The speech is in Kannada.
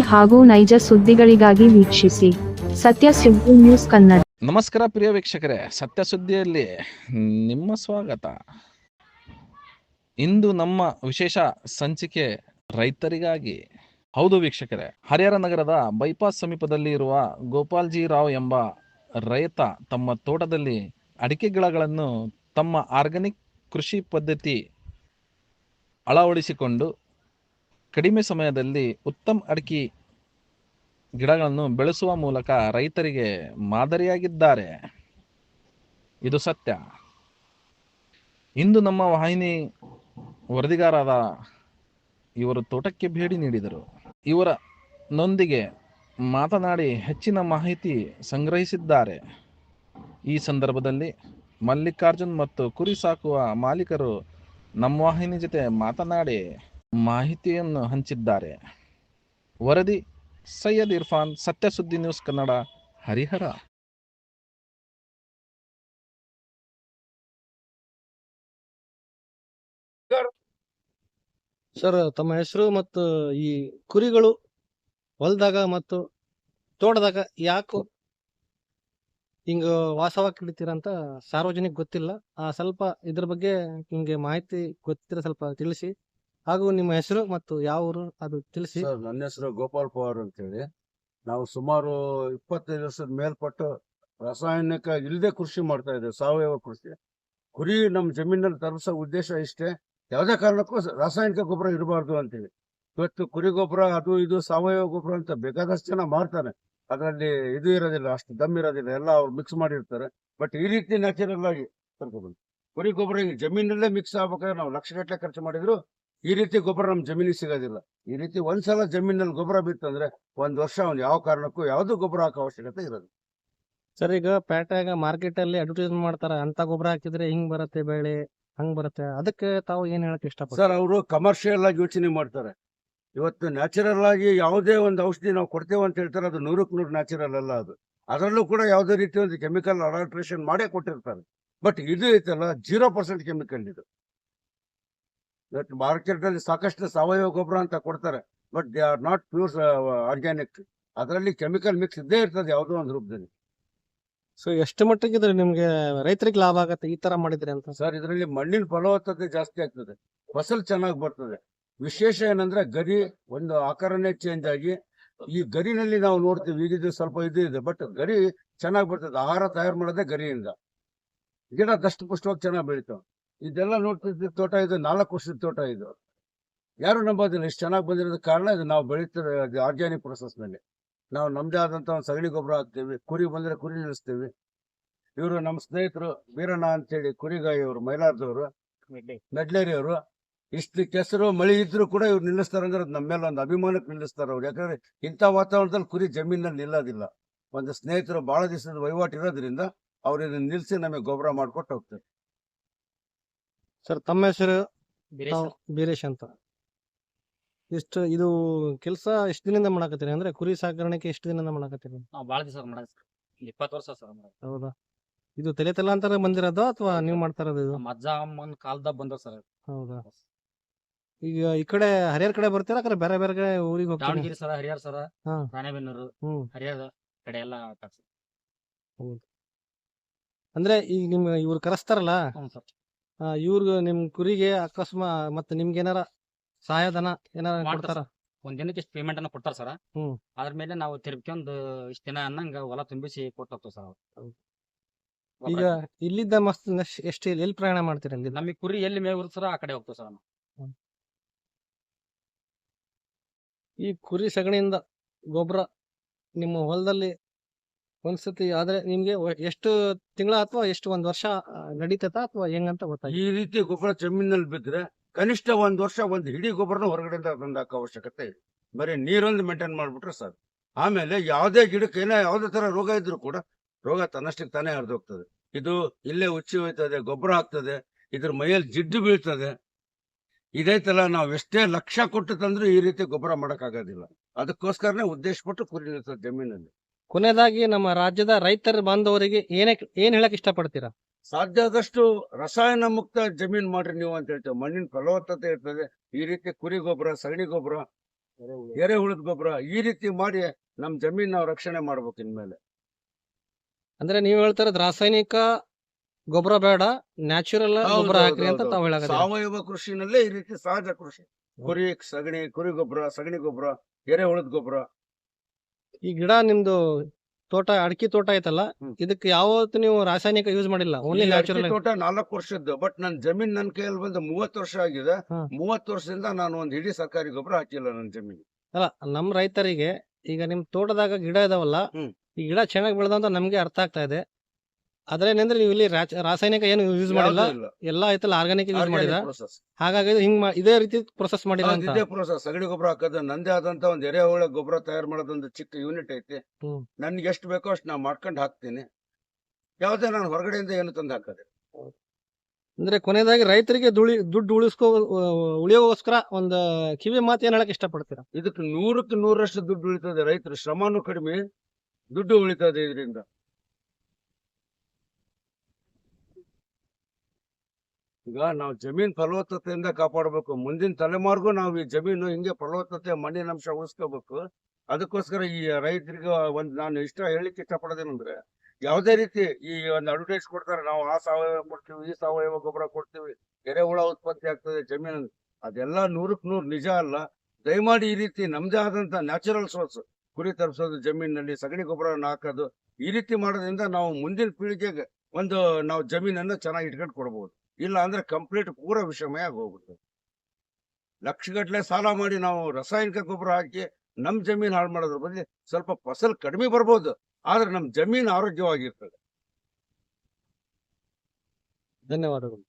ಹಾಗೂ ನೈಜ ಸುದ್ದಿಗಳಿಗಾಗಿ ವೀಕ್ಷಿಸಿ. ಸತ್ಯ ಸುದ್ದಿ ನ್ಯೂಸ್ ಕನ್ನಡ. ನಮಸ್ಕಾರ ಪ್ರಿಯ ವೀಕ್ಷಕರೇ, ಸತ್ಯ ಸುದ್ದಿಯಲ್ಲಿ ನಿಮ್ಮ ಸ್ವಾಗತ. ಇಂದು ನಮ್ಮ ವಿಶೇಷ ಸಂಚಿಕೆ ರೈತರಿಗಾಗಿ. ಹೌದು ವೀಕ್ಷಕರೇ, ಹರಿಹರ ನಗರದ ಬೈಪಾಸ್ ಸಮೀಪದಲ್ಲಿ ಇರುವ ಗೋಪಾಲ್ಜಿ ರಾವ್ ಎಂಬ ರೈತ ತಮ್ಮ ತೋಟದಲ್ಲಿ ಅಡಿಕೆ ಗಿಡಗಳನ್ನು ತಮ್ಮ ಆರ್ಗ್ಯಾನಿಕ್ ಕೃಷಿ ಪದ್ಧತಿ ಅಳವಡಿಸಿಕೊಂಡು ಕಡಿಮೆ ಸಮಯದಲ್ಲಿ ಉತ್ತಮ ಅಡಿಕೆ ಗಿಡಗಳನ್ನು ಬೆಳೆಸುವ ಮೂಲಕ ರೈತರಿಗೆ ಮಾದರಿಯಾಗಿದ್ದಾರೆ. ಇದು ಸತ್ಯ. ಇಂದು ನಮ್ಮ ವಾಹಿನಿ ವರದಿಗಾರರಾದ ಇವರು ತೋಟಕ್ಕೆ ಭೇಟಿ ನೀಡಿದರು. ಇವರ ನೊಂದಿಗೆ ಮಾತನಾಡಿ ಹೆಚ್ಚಿನ ಮಾಹಿತಿ ಸಂಗ್ರಹಿಸಿದ್ದಾರೆ. ಈ ಸಂದರ್ಭದಲ್ಲಿ ಮಲ್ಲಿಕಾರ್ಜುನ್ ಮತ್ತು ಕುರಿ ಸಾಕುವ ಮಾಲೀಕರು ನಮ್ಮ ವಾಹಿನಿ ಜೊತೆ ಮಾತನಾಡಿ ಮಾಹಿತಿಯನ್ನು ಹಂಚಿದ್ದಾರೆ. ವರದಿ, ಸೈಯದ್ ಇರ್ಫಾನ್ ಸತ್ಯ ಸುದ್ದಿ ನ್ಯೂಸ್ ಕನ್ನಡ, ಹರಿಹರ. ಸರ್, ತಮ್ಮ ಹೆಸರು ಮತ್ತು ಈ ಕುರಿಗಳು ಹೊಲದಾಗ ಮತ್ತು ತೋಟದಾಗ ಯಾಕೋ ಹಿಂಗ ವಾಸವಾಗಿ ಸಾರ್ವಜನಿಕ ಗೊತ್ತಿಲ್ಲ. ಆ, ಸ್ವಲ್ಪ ಇದ್ರ ಬಗ್ಗೆ ನಿಮ್ಗೆ ಮಾಹಿತಿ ಗೊತ್ತಿರೋ ಸ್ವಲ್ಪ ತಿಳಿಸಿ. ಹಾಗೂ ನಿಮ್ಮ ಹೆಸರು ಮತ್ತು ಯಾವ ಊರು ಅದು ತಿಳಿಸಿ. ಸರ್, ನನ್ನ ಹೆಸರು ಗೋಪಾಲ್ ಪವಾರ್ ಅಂತೇಳಿ. ನಾವು ಸುಮಾರು ಇಪ್ಪತ್ತೈದು ವರ್ಷದ ಮೇಲ್ಪಟ್ಟು ರಾಸಾಯನಿಕ ಇಲ್ಲದೆ ಕೃಷಿ ಮಾಡ್ತಾ ಇದ್ದೇವೆ, ಸಾವಯವ ಕೃಷಿ. ಕುರಿ ನಮ್ಮ ಜಮೀನಲ್ಲಿ ತರಿಸೋ ಉದ್ದೇಶ ಇಷ್ಟೇ. ಯಾವುದೇ ಕಾರಣಕ್ಕೂ ರಾಸಾಯನಿಕ ಗೊಬ್ಬರ ಇರಬಾರ್ದು ಅಂತೇಳಿ. ಇವತ್ತು ಕುರಿ ಗೊಬ್ಬರ, ಅದು ಇದು, ಸಾವಯವ ಗೊಬ್ಬರ ಅಂತ ಬೇಕಾದಷ್ಟು ಜನ ಮಾಡ್ತಾರೆ ಅದರಲ್ಲಿ ಇದು ಇರೋದಿಲ್ಲ, ಅಷ್ಟು ದಮ್ ಇರೋದಿಲ್ಲ, ಎಲ್ಲ ಅವ್ರು ಮಿಕ್ಸ್ ಮಾಡಿರ್ತಾರೆ. ಬಟ್ ಈ ರೀತಿ ನ್ಯಾಚುರಲ್ ಆಗಿ ತರ್ಕೋಬೋದು ಕುರಿ ಗೊಬ್ಬರ ಜಮೀನಲ್ಲೇ ಮಿಕ್ಸ್ ಆಗ್ಬೇಕಾದ್ರೆ ನಾವು ಲಕ್ಷಗಟ್ಟಲೆ ಖರ್ಚು ಮಾಡಿದ್ರು ಈ ರೀತಿ ಗೊಬ್ಬರ ನಮ್ಮ ಜಮೀನಿಗೆ ಸಿಗೋದಿಲ್ಲ. ಈ ರೀತಿ ಒಂದ್ಸಲ ಜಮೀನಲ್ಲಿ ಗೊಬ್ಬರ ಬಿತ್ತಂದ್ರೆ ಒಂದ್ ವರ್ಷ ಒಂದು ಯಾವ ಕಾರಣಕ್ಕೂ ಯಾವ್ದು ಗೊಬ್ಬರ ಹಾಕೋ ಅವಶ್ಯಕತೆ ಇರೋದು ಸರ್ ಈಗ ಪೇಟೆಗ ಮಾರ್ಕೆಟ್ ಅಲ್ಲಿ ಅಡ್ವರ್ಟೈಸ್ ಮಾಡ್ತಾರ ಅಂತ ಗೊಬ್ಬರ ಹಾಕಿದ್ರೆ ಹಿಂಗ್ ಬರುತ್ತೆ ಬೆಳೆ ಹಂಗ್ ಬರುತ್ತೆ ಅದಕ್ಕೆ ತಾವು ಏನ್ ಹೇಳಕ್ ಇಷ್ಟಪಡ್ತಾರೆ? ಸರ್ ಅವರು ಕಮರ್ಷಿಯಲ್ ಆಗಿ ಯೋಚನೆ ಮಾಡ್ತಾರೆ. ಇವತ್ತು ನ್ಯಾಚುರಲ್ ಆಗಿ ಯಾವುದೇ ಒಂದು ಔಷಧಿ ನಾವು ಕೊಡ್ತೇವೆ ಅಂತ ಹೇಳ್ತಾರೆ ಅದು ನೂರಕ್ ನೂರು ನ್ಯಾಚುರಲ್ ಅಲ್ಲ ಅದು. ಅದರಲ್ಲೂ ಕೂಡ ಯಾವುದೇ ರೀತಿ ಒಂದು ಕೆಮಿಕಲ್ ಅಡಾಲ್ಟ್ರೇಷನ್ ಮಾಡೇ ಕೊಟ್ಟಿರ್ತಾರೆ. ಬಟ್ ಇದು ಐತಲ್ಲ ಜೀರೋ ಪರ್ಸೆಂಟ್ ಕೆಮಿಕಲ್ ಇದು. ಇವತ್ತು ಮಾರ್ಕೆಟ್ ಅಲ್ಲಿ ಸಾಕಷ್ಟು ಸಾವಯವ ಗೊಬ್ಬರ ಅಂತ ಕೊಡ್ತಾರೆ. But they are not pure organic ಅದರಲ್ಲಿ ಕೆಮಿಕಲ್ ಮಿಕ್ಸ್ ಇದ್ದೇ ಇರ್ತದೆ ಯಾವುದೋ ಒಂದು ರೂಪದಲ್ಲಿ. ಸೊ ಎಷ್ಟು ಮಟ್ಟಿಗೆ ಇದ್ರೆ ನಿಮಗೆ ರೈತರಿಗೆ ಲಾಭ ಆಗತ್ತೆ? ಈ ತರ ಮಾಡಿದ್ರೆ ಅಂತ. ಸರ್ ಇದರಲ್ಲಿ ಮಣ್ಣಿನ ಫಲವತ್ತತೆ ಜಾಸ್ತಿ ಆಗ್ತದೆ. ಫಸಲ್ ಚೆನ್ನಾಗಿ ಬರ್ತದೆ. ವಿಶೇಷ ಏನಂದ್ರೆ ಗರಿ ಒಂದು ಆಕಾರನೇ ಚೇಂಜ್ ಆಗಿ ಈ ಗರಿನಲ್ಲಿ ನಾವು ನೋಡ್ತೀವಿ ಈಗಿದ್ದು ಸ್ವಲ್ಪ ಇದು ಇದೆ ಬಟ್ ಗರಿ ಚೆನ್ನಾಗಿ ಬರ್ತದೆ. ಆಹಾರ ತಯಾರು ಮಾಡೋದೇ ಗರಿಯಿಂದ. ಗಿಡ ದಷ್ಟು ಪುಷ್ಟವಾಗಿ ಚೆನ್ನಾಗಿ ಬೆಳಿತಾವ. ಇದೆಲ್ಲ ನೋಡ್ತಿದ್ದ ತೋಟ ಇದು ನಾಲ್ಕು ವರ್ಷದ ತೋಟ ಇದು. ಯಾರು ನಂಬೋದಿಲ್ಲ ಇಷ್ಟು ಚೆನ್ನಾಗಿ ಬಂದಿರೋದ ಕಾರಣ ಇದು ನಾವು ಬೆಳೀತಿರೋ ಆರ್ಗ್ಯಾನಿಕ್ ಪ್ರೊಸೆಸ್ನಲ್ಲಿ ನಾವು ನಮ್ಮದೇ ಆದಂತ ಒಂದು ಸಗಣಿ ಗೊಬ್ಬರ ಹಾಕ್ತೀವಿ ಕುರಿ ಬಂದ್ರೆ ಕುರಿ ನಿಲ್ಲಿಸ್ತೀವಿ ಇವರು ನಮ್ಮ ಸ್ನೇಹಿತರು ವೀರಣ್ಣ ಅಂತೇಳಿ ಕುರಿಗಾಯಿ ಅವರು ಮೈಲಾರದವರು ಮೆಡ್ಲೇರಿಯವರು ಇಷ್ಟು ಕೆಸರು ಮಳೆ ಇದ್ರು ಕೂಡ ಇವ್ರು ನಿಲ್ಲಿಸ್ತಾರೆ ಅಂದ್ರೆ ಅದು ನಮ್ಮ ಮೇಲೆ ಒಂದು ಅಭಿಮಾನಕ್ಕೆ ನಿಲ್ಲಿಸ್ತಾರೆ ಅವ್ರು. ಯಾಕಂದ್ರೆ ಇಂಥ ವಾತಾವರಣದಲ್ಲಿ ಕುರಿ ಜಮೀನಲ್ಲಿ ನಿಲ್ಲೋದಿಲ್ಲ. ಒಂದು ಸ್ನೇಹಿತರು ಬಹಳ ದಿವಸದ ವಹಿವಾಟು ಇರೋದ್ರಿಂದ ಅವ್ರು ಇದನ್ನ ನಿಲ್ಸಿ ನಮಗೆ ಗೊಬ್ಬರ ಮಾಡ್ಕೊಟ್ಟು ಹೋಗ್ತಾರೆ. ಸರ್ ತಮ್ಮ ಹೆಸರು? ತಾವು ಬೀರೇಶ್ ಅಂತ. ಎಷ್ಟು ಇದು ಕೆಲಸ ಎಷ್ಟು ದಿನದಿಂದ ಮಾಡಕತ್ತೀರಿ? ಅಂದ್ರೆ ಕುರಿ ಸಾಕಾಣಿಕೆ ಎಷ್ಟು ದಿನದಿಂದ ಮಾಡಕತ್ತೀರಿ? ನಾವ್ ಬಾಳ ದಿವಸ ಮಾಡೋದು ಸರ್. ಇಪ್ಪತ್ತು ವರ್ಷ ಸರ್ ಹೌದಾ? ಇದು ತಲೆ ತಲಾಂತರ ಬಂದಿರೋದು ಅಥವಾ ನೀವು ಮಾಡ್ತಾ ಇರೋದು ಇದು? ನಮ್ಮ ಅಜ್ಜ ಅಮ್ಮನ ಕಾಲದಾಗ ಬಂದವ್ ಸರ್. ಹೌದಾ? ಈಗ ಈ ಕಡೆ ಹರಿಹರ ಕಡೆ ಬರ್ತೀರಾ? ಕಡೆ ಬೇರೆ ಬೇರೆ ಕಡೆ ಊರಿಗೆ ಹೋಗ್ತೀರಾ? ದಾವಣಗೆರೆ ಸರ ಹರಿಹರ ಸರ. ಹಾ. ರಾಣೆಬೆನ್ನೂರು ಹ್ಮ್. ಹರಿಹರ ಕಡೆ ಎಲ್ಲ ಕಳ್ಸಿ ಅಂದ್ರೆ ಈಗ ನಿಮ್ಗೆ ಇವ್ರು ಕರೆಸ್ತಾರಲ್ಲ? ಹ್ಞೂ ಸರ್. ಇವ್ರಿಗೆ ನಿಮ್ ಕುರಿಗೆ ಅಕಸ್ಮಾ ಮತ್ತೆ ನಿಮ್ಗೆ ಏನಾರ ಸಹಾಯಧನ ಏನಾರ ಕೊಡ್ತಾರ? ಒಂದ್ ದಿನಕ್ಕೆ ಇಷ್ಟು ಪೇಮೆಂಟ್ ಅನ್ನ ಕೊಡ್ತಾರ ಸರ್. ಹ್ಮ್. ಅದ್ರ ಮೇಲೆ ನಾವು ತಿರ್ಬ್ಕೊಂಡ್ ಇಷ್ಟ ದಿನ ಅನ್ನಂಗ ಹೊಲ ತುಂಬಿಸಿ ಕೊಟ್ಟು ಸರ್ ಈಗ ಇಲ್ಲಿದ್ದ ಮಸ್ತ್ ನೆಕ್ಸ್ಟ್ ಎಷ್ಟು ಎಲ್ಲಿ ಪ್ರಯಾಣ ಮಾಡ್ತೀರಿ ನಮಗೆ ಕುರಿ ಎಲ್ಲಿ ಮೇ ಸರ್ ಆ ಕಡೆ ಹೋಗ್ತೇವೆ ಸರ್ ಈ ಕುರಿ ಸಗಣಿಯಿಂದ ಗೊಬ್ಬರ ನಿಮ್ಮ ಹೊಲದಲ್ಲಿ ಒಂದ್ಸತಿ ಆದ್ರೆ ನಿಮ್ಗೆ ಎಷ್ಟು ತಿಂಗಳ ಅಥವಾ ಎಷ್ಟು ಒಂದ್ ವರ್ಷ ಆ, ಅಥವಾ ಹೆಂಗಂತ ಗೊತ್ತಾ ಈ ರೀತಿ ಗೊಬ್ಬರ ಜಮೀನಲ್ಲಿ ಬಿದ್ರೆ ಕನಿಷ್ಠ ಒಂದ್ ವರ್ಷ ಒಂದು ಹಿಡಿ ಗೊಬ್ಬರನ ಹೊರಗಡೆಯಿಂದ ತಂದಾಕ ಅವಶ್ಯಕತೆ ಇದೆ. ಬರೀ ನೀರೊಂದು ಮೇಂಟೈನ್ ಮಾಡ್ಬಿಟ್ರೆ ಸರ್ ಆಮೇಲೆ ಯಾವುದೇ ಗಿಡಕ್ಕೆ ಏನೋ ಯಾವುದೇ ತರ ರೋಗ ಇದ್ರೂ ಕೂಡ ರೋಗ ತನ್ನಷ್ಟಕ್ಕೆ ತಾನೇ ಹರಿದೋಗ್ತದೆ. ಇದು ಇಲ್ಲೇ ಉಚ್ಚಿ ಹೋಯ್ತದೆ ಗೊಬ್ಬರ ಆಗ್ತದೆ ಇದ್ರ ಮೈಯಲ್ಲಿ ಜಿಡ್ಡು ಬೀಳ್ತದೆ. ಇದೈತಲ್ಲ ನಾವು ಎಷ್ಟೇ ಲಕ್ಷ ಕೊಟ್ಟು ತಂದ್ರೂ ಈ ರೀತಿ ಗೊಬ್ಬರ ಮಾಡೋಕ್ಕಾಗೋದಿಲ್ಲ. ಅದಕ್ಕೋಸ್ಕರನೇ ಉದ್ದೇಶಪಟ್ಟು ಕುರಿ ಜಮೀನಲ್ಲಿ. ಕೊನೆಯದಾಗಿ ನಮ್ಮ ರಾಜ್ಯದ ರೈತರ ಬಾಂಧವರಿಗೆ ಏನೇ ಏನ್ ಹೇಳಕ್ ಇಷ್ಟಪಡ್ತೀರಾ? ಸಾಧ್ಯ ಆದಷ್ಟು ರಸಾಯನ ಮುಕ್ತ ಜಮೀನ್ ಮಾಡ್ರಿ ನೀವು ಅಂತ ಹೇಳ್ತೇವೆ. ಮಣ್ಣಿನ ಫಲವತ್ತತೆ ಇರ್ತದೆ. ಈ ರೀತಿ ಕುರಿ ಗೊಬ್ಬರ ಸಗಣಿ ಗೊಬ್ಬರ ಎರೆಹುಳದ ಗೊಬ್ಬರ ಈ ರೀತಿ ಮಾಡಿ ನಮ್ ಜಮೀನ್ ನಾವು ರಕ್ಷಣೆ ಮಾಡ್ಬೇಕು ಇನ್ಮೇಲೆ. ಅಂದ್ರೆ ನೀವ್ ಹೇಳ್ತಾರ ರಾಸಾಯನಿಕ ಗೊಬ್ಬರ ಬೇಡ ನ್ಯಾಚುರಲ್ ಗೊಬ್ಬರ ಹಾಕ್ರಿ ಅಂತ ತಾವು ಹೌದು. ಸಾವಯವ ಕೃಷಿನಲ್ಲೇ ಈ ರೀತಿ ಸಹಜ ಕೃಷಿ. ಕುರಿ ಸಗಣಿ ಕುರಿ ಗೊಬ್ಬರ ಸಗಣಿ ಗೊಬ್ಬರ ಎರೆಹುಳದ ಗೊಬ್ಬರ ಈ ಗಿಡ ನಿಮ್ದು ತೋಟ ಅಡಕೆ ತೋಟ ಐತಲ್ಲ. ಇದಕ್ಕೆ ಯಾವತ್ತು ನೀವು ರಾಸಾಯನಿಕ ಯೂಸ್ ಮಾಡಿಲ್ಲ? ಓನ್ಲಿ ನ್ಯಾಚುರಲ್ ತೋಟ ನಾಲ್ಕು ವರ್ಷದ್ದು ಬಟ್ ನನ್ ಜಮೀನ್ ನನ್ ಕೈಯಲ್ಲಿ ಬಂದು ಮೂವತ್ತು ವರ್ಷ ಆಗಿದೆ. ಮೂವತ್ತು ವರ್ಷದಿಂದ ನಾನು ಒಂದ್ ಇಡೀ ಸರ್ಕಾರಿ ಗೊಬ್ಬರ ಹಾಕಿಲ್ಲ ನನ್ನ ಜಮೀನ್ ಅಲ್ಲ ನಮ್ಮ ರೈತರಿಗೆ ಈಗ ನಿಮ್ ತೋಟದಾಗ ಗಿಡ ಇದಾವಲ್ಲ ಈ ಈ ಗಿಡ ಚೆನ್ನಾಗಿ ಬೆಳೆದಂತ ನಮ್ಗೆ ಅರ್ಥ ಆಗ್ತಾ ಇದೆ. ಅದ್ರೇನಂದ್ರೆ ನೀವು ಇಲ್ಲಿ ರಾಚ- ರಾಸಾಯನಿಕ ಏನು ಯೂಸ್ ಮಾಡಿಲ್ಲ. ಎಲ್ಲ ಐತಲ್ಲ ಆರ್ಗಾನಿಕ್ ಯೂಸ್ ಮಾಡಿದ? ಪ್ರೋಸೆಸ್ ಹಾಗಾಗಿ ಹಿಂಗ್ ಮಾ- ಇದೇ ರೀತಿ ಪ್ರೊಸೆಸ್ ಮಾಡಿಲ್ಲ ಅಂತ. ಇದೇ ಪ್ರೊಸೆಸ್ ಸಗಣಿ ಗೊಬ್ಬರ ಹಾಕೋದು ನಂದೇ ಆದಂತ ಒಂದ್ ಎರೆಹುಳ ಗೊಬ್ಬರ ತಯಾರು ಮಾಡೋದೊಂದು ಚಿಕ್ಕ ಯೂನಿಟ್ ಐತಿ. ಹ್ಮ್. ನನ್ಗೆ ಎಷ್ಟು ಬೇಕೋ ಅಷ್ಟು ನಾ ಮಾಡ್ಕೊಂಡು ಹಾಕ್ತೀನಿ. ಯಾವ್ದೇ ನಾನು ಹೊರಗಡೆಯಿಂದ ಏನು ತಂದು ಹಾಕೋದು ಅಂದ್ರೆ ಕೊನೆಯದಾಗಿ ರೈತರಿಗೆ ದುಳಿ ದುಡ್ಡು ಉಳಿಸ್ಕೋ ಉಳಿಯೋಗೋಸ್ಕರ ಒಂದು ಕಿವಿ ಮಾತು ಏನ್ ಹೇಳಕ್ ಇಷ್ಟಪಡ್ತೀರಾ? ಇದಕ್ಕೆ ನೂರಕ್ಕೆ ನೂರಷ್ಟು ದುಡ್ಡು ಉಳಿತದೆ ರೈತರ. ಶ್ರಮನೂ ಕಡಿಮೆ ದುಡ್ಡು ಉಳಿತದೆ ಇದರಿಂದ. ಈಗ ನಾವು ಜಮೀನ್ ಫಲವತ್ತತೆಯಿಂದ ಕಾಪಾಡಬೇಕು. ಮುಂದಿನ ತಲೆಮಾರಿಗೂ ನಾವು ಈ ಜಮೀನು ಹಿಂಗೆ ಫಲವತ್ತತೆ, ಮಣ್ಣಿನ ಅಂಶ ಉಳಿಸ್ಕೋಬೇಕು. ಅದಕ್ಕೋಸ್ಕರ ಈ ರೈತರಿಗೆ ಒಂದ್ ನಾನು ಇಷ್ಟ ಹೇಳಿಕ್ಕೆ ಇಷ್ಟಪಡೋದೇನಂದ್ರೆ ಯಾವುದೇ ರೀತಿ ಈ ಒಂದು ಅಡ್ವರ್ಟೈಸ್ ಕೊಡ್ತಾರೆ, ನಾವು ಆ ಸಾವಯವ ಕೊಡ್ತೀವಿ, ಈ ಸಾವಯವ ಗೊಬ್ಬರ ಕೊಡ್ತೀವಿ ಎರೆಹುಳ ಉತ್ಪತ್ತಿ ಆಗ್ತದೆ ಜಮೀನು ಅದೆಲ್ಲ ನೂರಕ್ಕೆ ನೂರು ನಿಜ ಅಲ್ಲ. ದಯಮಾಡಿ ಈ ರೀತಿ ನಮ್ದೇ ಆದಂತ ನ್ಯಾಚುರಲ್ ಸೋರ್ಸ್ ಕುರಿ ತರಿಸೋದು ಜಮೀನಿನಲ್ಲಿ ಸಗಣಿ ಗೊಬ್ಬರವನ್ನು ಹಾಕೋದು, ಈ ರೀತಿ ಮಾಡೋದ್ರಿಂದ ನಾವು ಮುಂದಿನ ಪೀಳಿಗೆಗೆ ಒಂದು ನಾವು ಜಮೀನನ್ನು ಚೆನ್ನಾಗಿ ಇಟ್ಕೊಂಡು ಕೊಡ್ಬೋದು. ಇಲ್ಲ ಅಂದ್ರೆ ಕಂಪ್ಲೀಟ್ ಪೂರ ವಿಷಮಯ ಆಗಿ ಹೋಗುತ್ತೆ ಲಕ್ಷಗಟ್ಲೆ ಸಾಲ ಮಾಡಿ ನಾವು ರಾಸಾಯನಿಕ ಗೊಬ್ಬರ ಹಾಕಿ ನಮ್ ಜಮೀನ್ ಹಾಳು ಮಾಡೋದ್ರ ಬದಲು ಸ್ವಲ್ಪ ಫಸಲ್ ಕಡಿಮೆ ಬರ್ಬೋದು, ಆದ್ರೆ ನಮ್ ಜಮೀನ್ ಆರೋಗ್ಯವಾಗಿರ್ತದೆ. ಧನ್ಯವಾದಗಳು.